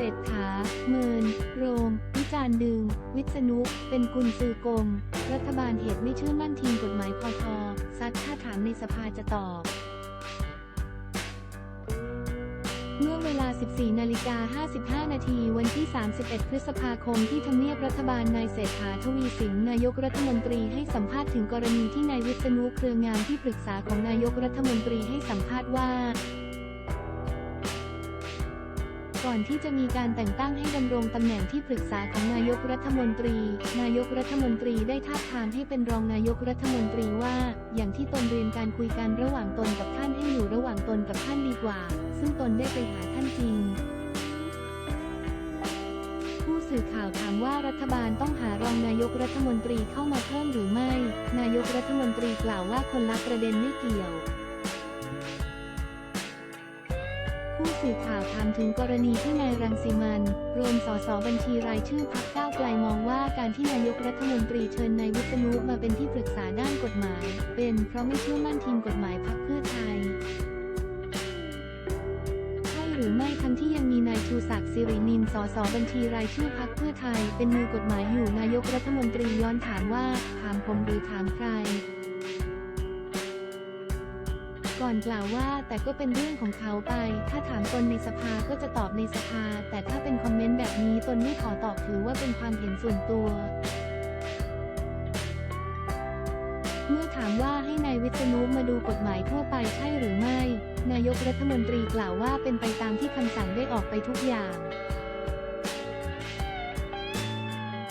เศรษฐา เมิน โรม วิจารณ์ดึง วิษณุ เป็นกุลซือกรมรัฐบาลเหตุไม่เชื่อมั่นทีมกฎหมายพอทอซัดถ้าถามในสภาจะตอบ เมื่อเวลา 14 นาฬิกา 55 นาที วันที่ 31 พฤษภาคมที่ทำเนียบรัฐบาลนายเศรษฐาทวีสิน นายกรัฐมนตรีให้สัมภาษณ์ถึงกรณีที่นายวิษณุเครืองามที่ปรึกษาของนายกรัฐมนตรีให้สัมภาษณ์ว่า ก่อนที่จะมีการแต่งตั้งให้ดำรงตำแหน่งที่ปรึกษาของนายกรัฐมนตรี นายกรัฐมนตรีได้ทาบทามให้เป็นรองนายกรัฐมนตรีว่า อย่างที่ตนเรียนการคุยกันระหว่างตนกับท่านให้อยู่ระหว่างตนกับท่านดีกว่า ซึ่งตนได้ไปหาท่านจริงผู้สื่อข่าวถามว่ารัฐบาลต้องหารองนายกรัฐมนตรีเข้ามาเพิ่มหรือไม่ นายกรัฐมนตรีกล่าวว่าคนละประเด็นไม่เกี่ยว ผู้สื่อข่าวถามถึงกรณีที่นายรังสิมันรวมสสบัญชีรายชื่อพักก้าวไกลมองว่าการที่นายกรัฐมนตรีเชิญนายวิษณุมาเป็นที่ปรึกษาด้านกฎหมาย เป็นเพราะไม่เชื่อมั่นทีมกฎหมายพักเพื่อไทยใช่หรือไม่ทั้งที่ยังมีนายชูศักดิ์สิรินินสสบัญชีรายชื่อพักเพื่อไทย เป็นมือกฎหมายอยู่นายกรัฐมนตรีย้อนถามว่า ถามผมหรือถามใคร ก่อนกล่าวว่าแต่ก็เป็นเรื่องของเขาไป ถ้าถามตนในสภาก็จะตอบในสภา แต่ถ้าเป็นคอมเมนต์แบบนี้ตนไม่ขอตอบถือว่าเป็นความเห็นส่วนตัว เมื่อถามว่าให้นายวิษณุมาดูกฎหมายทั่วไปใช่หรือไม่ นายกรัฐมนตรีกล่าวว่าเป็นไปตามที่คำสั่งได้ออกไปทุกอย่าง